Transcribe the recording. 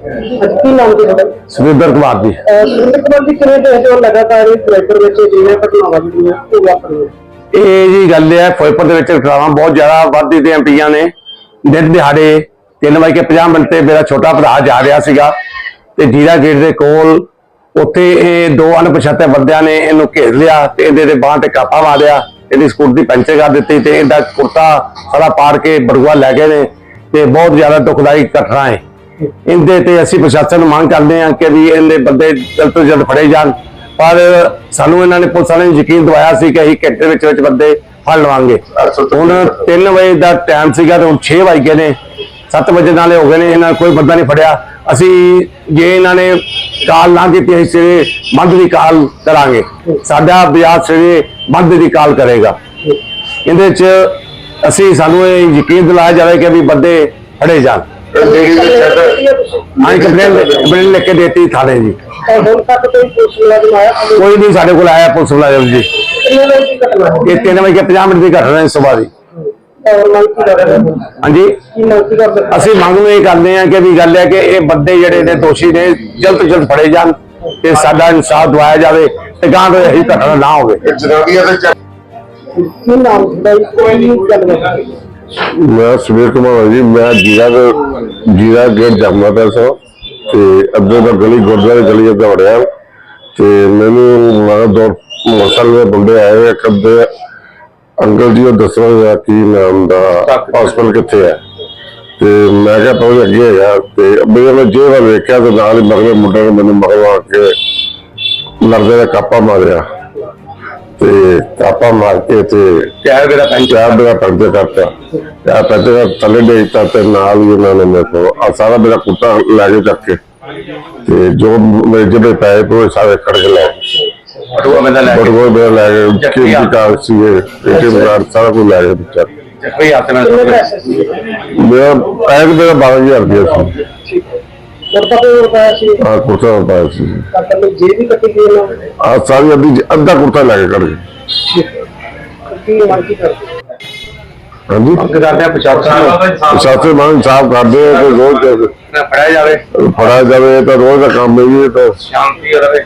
ਕੀ ਨਾਮ ਜੀ ਤੁਹਾਡਾ? ਸੁਰਿੰਦਰ ਕੁਮਾਰ ਜੀ। ਸੁਰਿੰਦਰ ਕੁਮਾਰ ਜੀ ਕਿਵੇਂ ਦੇਖਦੇ ਹੋ ਲਗਾਤਾਰ ਇਹ ਫਿਰੋਜ਼ਪੁਰ ਵਿੱਚ ਜਿਵੇਂ ਘਟਨਾਵਾਂ ਜਿਹੜੀਆਂ ਉਹ ਵਾਪਰ ਰਹੀਆਂ? ਇਹ ਜੀ ਗੱਲ ਹੈ ਫਿਰੋਜ਼ਪੁਰ ਦੇ ਵਿੱਚ ਘਟਨਾਵਾਂ ਬਹੁਤ ਜ਼ਿਆਦਾ ਵੱਧਦੀ ਤੇ ਐਮਪੀਆਂ ਨੇ। ਦਿਨ ਦਿਹਾੜੇ 3:50 ਮਿੰਟ ਤੇ ਮੇਰਾ ਛੋਟਾ ਭਰਾ ਜਾ ਰਿਹਾ ਸੀਗਾ ਤੇ ਜੀਰਾ ਗੇਟ ਦੇ ਕੋਲ ਉੱਥੇ ਇਹ ਦੋ ਅਣਪਛਾਤੇ ਬੰਦਿਆਂ ਨੇ ਇਹਨੂੰ ਘੇਰ ਲਿਆ ਤੇ ਇਹਦੇ ਦੇ ਬਾਹਾਂ ਤੇ ਕਾਪਾ ਮਾਰਿਆ ਇਹਦੀ ਸਕੂਟਰ ਦੀ ਪੈਂਚਰ ਕਰ ਦਿੱਤੀ ਤੇ ਇਹਦਾ ਕੁਰਤਾ ਸਾਰਾ ਪਾੜ ਕੇ ਬਰੂਆ ਲੈ ਗਏ ਨੇ ਤੇ ਬਹੁਤ ਜ਼ਿਆਦਾ ਦੁਖਦਾਈ ਘਟਨਾ ਹੈ। ਇਹਦੇ ਤੇ ਅਸੀਂ ਪ੍ਰਸ਼ਾਸਨ ਨੂੰ ਮੰਗ ਕਰਦੇ ਹਾਂ ਕਿ ਵੀ ਇਹਦੇ ਬੰਦੇ ਜਲਦ ਤੋਂ ਜਲਦ ਫੜੇ ਜਾਣ। ਪਰ ਸਾਨੂੰ ਇਹਨਾਂ ਨੇ ਪੁਲਿਸ ਵਾਲਿਆਂ ਨੇ ਯਕੀਨ ਦਵਾਇਆ ਸੀ ਕਿ ਅਸੀਂ ਘੰਟੇ ਵਿੱਚ ਵਿੱਚ ਬੰਦੇ ਫੜ ਲਵਾਂਗੇ। ਹੁਣ 3 ਵਜੇ ਦਾ ਟਾਈਮ ਸੀਗਾ ਤੇ ਹੁਣ 6 ਵਜ ਗਏ ਨੇ। 7 ਵਜੇ ਨਾਲੇ ਹੋ ਗਏ ਨੇ, ਇਹਨਾਂ ਨੇ ਕੋਈ ਬੰਦਾ ਨਹੀਂ ਫੜਿਆ। ਅਸੀਂ ਜੇ ਇਹਨਾਂ ਨੇ ਕਾਲ ਨਾ ਕੀਤੀ, ਅਸੀਂ ਸਵੇਰੇ ਮੱਧ ਦੀ ਕਾਲ ਕਰਾਂਗੇ। ਸਾਡਾ ਬਿਆਸ ਸਵੇਰੇ ਮੱਧ ਦੀ ਕਾਲ ਕਰੇਗਾ। ਇਹਦੇ ਚ ਅਸੀਂ ਸਾਨੂੰ ਇਹ ਯਕੀਨ ਦਿਲਾਇਆ ਜਾਵੇ ਕਿ ਵੀ ਬੰਦੇ ਫੜੇ ਜਾਣ। ਹਾਂ ਕੰਪਲੇਨ ਕੰਪਲੇਨ ਲਿਖ ਕੇ ਦੇਤੀ ਥਾਣੇ ਜੀ। ਔਰ ਹੁਣ ਤੱਕ ਕੋਈ ਪੁਲਿਸ ਮੁਲਾਜ਼ਮ ਆਇਆ? ਹੋਵੇ? ਕੋਈ ਨਹੀਂ ਸਾਡੇ ਕੋਲ ਆਇਆ ਪੁਲਿਸ ਮੁਲਾਜ਼ਮ ਜੀ। ਕਿੰਨੇ ਵਜੇ ਦੀ ਘਟਨਾ ਇਹ 3 ਵਜੇ 50 ਮਿੰਟ ਦੀ ਘਟਨਾ ਹੈ ਸਵੇਰ ਦੀ ਹਾਂਜੀ? ਅਸੀਂ ਮੰਗ ਨੂੰ ਇਹ ਕਰਦੇ ਹਾਂ ਕਿ ਵੀ ਗੱਲ ਹੈ ਕਿ ਇਹ ਬੰਦੇ ਜਿਹੜੇ ਨੇ ਦੋਸ਼ੀ ਨੇ ਜਲਦ ਤੋਂ ਜਲਦ ਫੜੇ ਜਾਣ ਤੇ ਸਾਡਾ ਇਨਸਾਫ ਦਵਾਇਆ ਜਾਵੇ ਤੇ ਗਾਂ ਤੋਂ ਇਹੀ ਘਟਨਾ ਨਾ ਹੋਵੇ। ਦੇ ਮੈਂ ਸੁਬੀਰ ਕੁਮਾਰ ਜੀ ਮੈਂ ਜੀਰਾ ਦੇ ਜੀਰਾ ਗੇਟ ਜਾਮਾ ਪੈਸਾ ਤੇ ਅੱਗੇ ਦਾ ਗਲੀ ਗੁਰਦੁਆਰੇ ਗਲੀ ਅੱਗੇ ਵੜਿਆ ਤੇ ਮੈਨੂੰ ਮਾਰਾ ਦੋ ਮੋਟਰਸਾਈਕਲ ਦੇ ਬੰਦੇ ਆਏ, ਇੱਕ ਅੱਧੇ ਅੰਕਲ ਜੀ ਉਹ ਦੱਸੋ ਜਰਾ ਕੀ ਨਾਮ ਦਾ ਹਸਪਤਾਲ ਕਿੱਥੇ ਹੈ ਤੇ ਮੈਂ ਕਿਹਾ ਪਹੁੰਚ ਅੱਗੇ ਹੈਗਾ ਤੇ ਅੱਗੇ ਮੈਂ ਜੇ ਵੇਖਿਆ ਤੇ ਨਾਲ ਹੀ ਮਗਲੇ ਮੁੰਡੇ ਨੇ ਮੈਨੂੰ ਮਗਰਵਾ ਕੇ ਲੜਦੇ ਦਾ ਕਾਪਾ ਮਾਰਿਆ। ਤੇ ਕਾਪਾ ਮਾਰ ਕੇ ਤੇ ਕਿਹਾ ਮੇਰਾ ਚਾਰ ਮੇਰਾ ਪਰਦੇ ਕਰਤਾ। ਪਰਦੇ ਦਾ ਥੱਲੇ ਦੇ ਦਿੱਤਾ ਤੇ ਨਾਲ ਹੀ ਉਹਨਾਂ ਨੇ ਮੇਰੇ ਕੋਲ ਆ ਸਾਰਾ ਮੇਰਾ ਕੁੱਤਾ ਲੈ ਕੇ ਚੱਕ ਕੇ। ਤੇ ਜੋ ਮੇਰੇ ਜਿਹੜੇ ਪੈਸੇ ਪਏ ਸਾਰੇ ਕੱਢ ਕੇ ਲੈ। ਬਟੂਆ ਬੰਦਾ ਲੈ ਬਟ ਕੋਈ ਮੇਰਾ ਲੈ ਚੱਕੀ ਕੀ ਆ। ਕਾਰ ਸੀ ਏਟੀਐਮ ਕਾਰਡ ਸਾਰਾ ਕੁਝ ਲੈ ਗਏ ਬੱਚਾ। ਕੋਈ ਹੱਥ ਨਾਲ। ਮੇਰਾ ਪੈਸੇ ਮੇਰਾ 12000 ਰੁਪਏ ਸੀ। ਕੁਰਤਾ ਕੋਈ ਰੁਪਇਆ ਸੀ। ਆ ਕੁੱਤਾ ਪਾਇਆ ਸੀ। ਕੱਟ ਲਈ ਜੇ ਵੀ ਕੱਟੀ ਗਈ ਨਾ। ਆ ਸਾਰੀ ਅੱਧੀ ਅੱਧਾ ਕੁੱਤਾ ਲੈ ਕੇ ਕੱਢ ਗਏ। ਕੀ ਮੰਗ ਕੀ ਕਰਦੇ? ਹਾਂਜੀ? ਕਰਦੇ ਆ 75 ਸਾਥੇ ਮਾਨ ਇਨਸਾਫ ਕਰਦੇ ਆ ਕਿ ਰੋਜ਼ ਫੜਿਆ ਜਾਵੇ। ਫੜਾ ਜਾਵੇ ਤਾਂ ਰੋਜ਼ ਦਾ ਕੰਮ ਹੈ ਜੀ ਇਹ ਤਾਂ। ਸ਼ਾਂਤੀ ਰਵੇ